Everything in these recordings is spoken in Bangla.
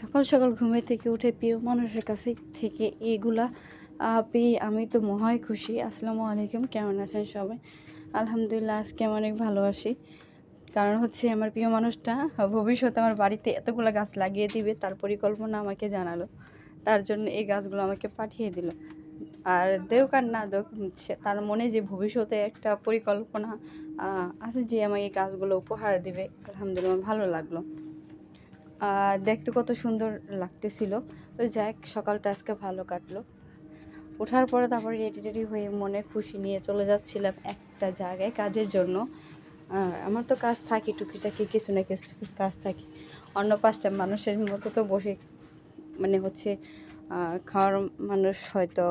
সকাল সকাল ঘুমে থেকে উঠে প্রিয় মানুষের কাছে থেকে এগুলা পেয়ে আমি তো মহায় খুশি। আসসালামু আলাইকুম, কেমন আছেন সবাই? আলহামদুলিল্লাহ, আজকে আমি অনেক ভালো কারণ হচ্ছে আমার প্রিয় মানুষটা, ভবিষ্যতে আমার বাড়িতে এতগুলো গাছ লাগিয়ে দিবে, তার পরিকল্পনা আমাকে জানালো। তার জন্য এই গাছগুলো আমাকে পাঠিয়ে দিল। আর দেউক আর না দেউক তার মনে যে ভবিষ্যতে একটা পরিকল্পনা আছে যে আমাকে এই গাছগুলো উপহার দিবে, আলহামদুলিল্লাহ ভালো লাগল। দেখতে কত সুন্দর লাগতেছিল। তো যাই সকালটা আজকে ভালো কাটলো। ওঠার পরে তারপরে রেডি রেডি হয়ে মনে খুশি নিয়ে চলে যাচ্ছিলাম একটা জায়গায় কাজের জন্য। আমার তো কাজ থাকে টুকিটাকি, কিছু না কিছু কাজ থাকে। অন্য পাঁচটা মানুষের মতো তো বসে মানে হচ্ছে খাওয়ার মানুষ হয়তো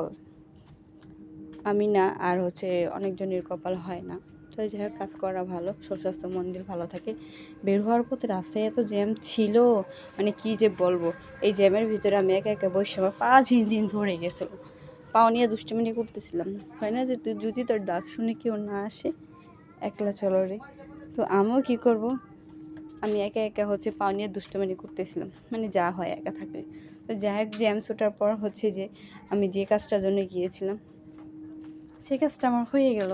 আমি না, আর হচ্ছে অনেকজনের কপাল হয় না। তো যাই হোক কাজ করা ভালো শরীর স্বাস্থ্য মন্দির ভালো থাকে। বের হওয়ার পথে রাস্তায় এত জ্যাম ছিল মানে কি যে বলব? এই জ্যামের ভিতরে আমি একা একা বসে আমার পা ঝিনঝিন ধরে গেছিল। পাও নিয়ে দুষ্টুমিনি করতেছিলাম। হয় না যে তুই যদি তোর ডাক শুনে কেউ না আসে, একলা চলো রে। তো আমিও কী করব? আমি একা একা হচ্ছে পাও নিয়ে দুষ্টুমিনি করতেছিলাম। মানে যা হয় একা থাকলে তো যাই হোক, জ্যাম ছুটার পর হচ্ছে যে আমি যে কাজটার জন্য গিয়েছিলাম সেই কাজটা আমার হয়ে গেল।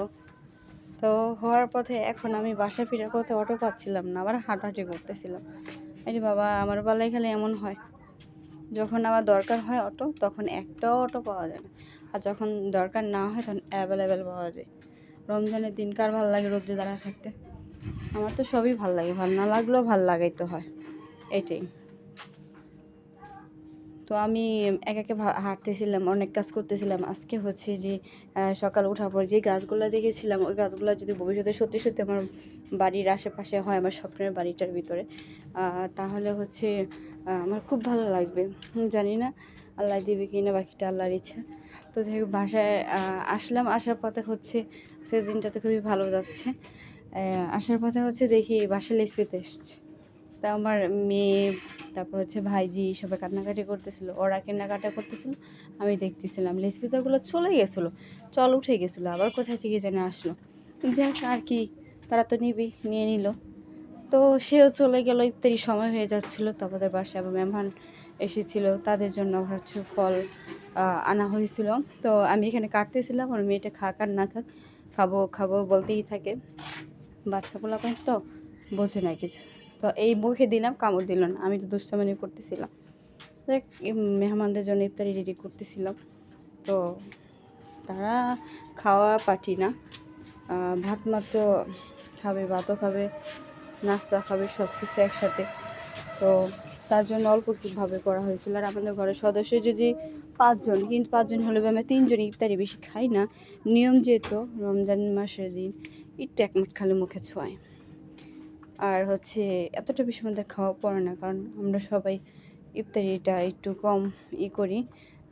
তো হওয়ার পথে এখন আমি বাসা ফেরার পথে অটো পাচ্ছিলাম না, আবার হাঁটাহাঁটি করতেছিলাম। আরে বাবা, আমার বেলায় খালি এমন হয়, যখন আমার দরকার হয় অটো, তখন একটাও অটো পাওয়া যায় না। আর যখন দরকার না হয়, তখন অ্যাভেলেবেল পাওয়া যায়। রমজানের দিন কার ভালো লাগে রোদ্রে দাঁড়া থাকতে। আমার তো সবই ভালো লাগে, ভালো না লাগলেও ভালো লাগাইতে হয়। এটাই। তো আমি একা একা হাঁটতেছিলাম, অনেক কাজ করতেছিলাম। আজকে হচ্ছে যে সকাল ওঠার পর যে গাছগুলো দেখেছিলাম, ওই গাছগুলো যদি ভবিষ্যতে সত্যি সত্যি আমার বাড়ির আশেপাশে হয়, আমার স্বপ্নের বাড়িটার ভিতরে তাহলে হচ্ছে আমার খুব ভালো লাগবে। জানি না আল্লাহ দিবে কি না বাকিটা আল্লাহর ইচ্ছা। তো যাই হোক, বাসায় আসলাম, আসার পথে হচ্ছে সে দিনটাতে খুবই ভালো যাচ্ছে। আসার পথে হচ্ছে দেখি বাসায় লেস পেতে এসছে। তা আমার মেয়ে, তারপর হচ্ছে ভাইজি সবাই কান্নাকাটি করতেছিল, ওরা কেনাকাটা করতেছিল, আমি দেখতেছিলাম লেসপিতাগুলো চলে গেছিল, চল উঠে গেছিল, আবার কোথায় থেকে জানে আসলো। যাক, আর কি, তারা তো নিবি নিয়ে নিল। তো সেও চলে গেল ইফতারি সময় হয়ে যাচ্ছিল, তো আমাদের বাসায় আবার মেহমান এসেছিল, তাদের জন্য হচ্ছে ফল আনা হয়েছিল। তো আমি এখানে কাটতেছিলাম আর মেয়েটা খাক আর না খাক, খাব খাব বলতেই থাকে। বাচ্চা পোলাপান তো বোঝে না কিছু। তো এই মুখে দিলাম, কামড় দিল না। আমি তো দুষ্টামানি করতেছিলাম। দেখ মেহমানদের জন্য ইফতারি রেডি করতেছিলাম। তো তারা খাওয়া পাটি না। ভাত মাত্র খাবে, ভাতও খাবে, নাস্তা খাবে সব কিছু একসাথে। তো তার জন্য অল্প কীভাবে করা হয়েছিল। আর আমাদের ঘরের সদস্য যদি পাঁচজন, কিন্তু পাঁচজন হলে আমরা তিনজন ইফতারি বেশি খাই না। নিয়ম যেহেতু, রমজান মাসের দিন, একটু এক মুঠ খালি মুখে ছোঁয় আর হচ্ছে এতটা বেশি আমাদের খাওয়া পড়ে না, কারণ আমরা সবাই ইফতারিটা একটু কম ই করি।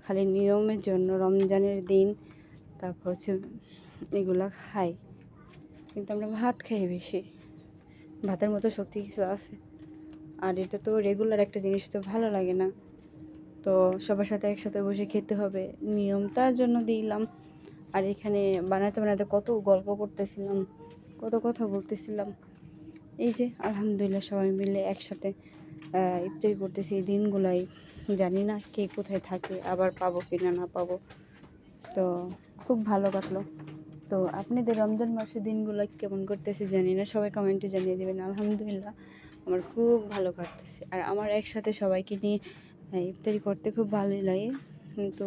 খালি নিয়মের জন্য রমজানের দিন তারপর হচ্ছে এগুলো খাই। কিন্তু আমরা ভাত খাই বেশি। ভাতের মতো শক্তি কিছু আছে। আর এটা তো রেগুলার একটা জিনিস, তো ভালো লাগে না। তো সবার সাথে একসাথে বসে খেতে হবে। নিয়ম তার জন্য দিলাম। আর এখানে বানাতে বানাতে কত গল্প করতেছিলাম, কত কথা বলতেছিলাম। এই যে, আলহামদুলিল্লাহ সবাই মিলে একসাথে ইফতারি করতেছি। এই দিনগুলাই জানি না কে কোথায় থাকে, আবার পাবো কি না না পাবো। তো খুব ভালো কাটলো। তো আপনাদের রমজান মাসের দিনগুলো কেমন করতেছে জানি না, সবাই কমেন্টে জানিয়ে দেবেন। আলহামদুলিল্লাহ আমার খুব ভালো কাটতেছে। আর আমার একসাথে সবাইকে নিয়ে ইফতারি করতে খুব ভালোই লাগে। কিন্তু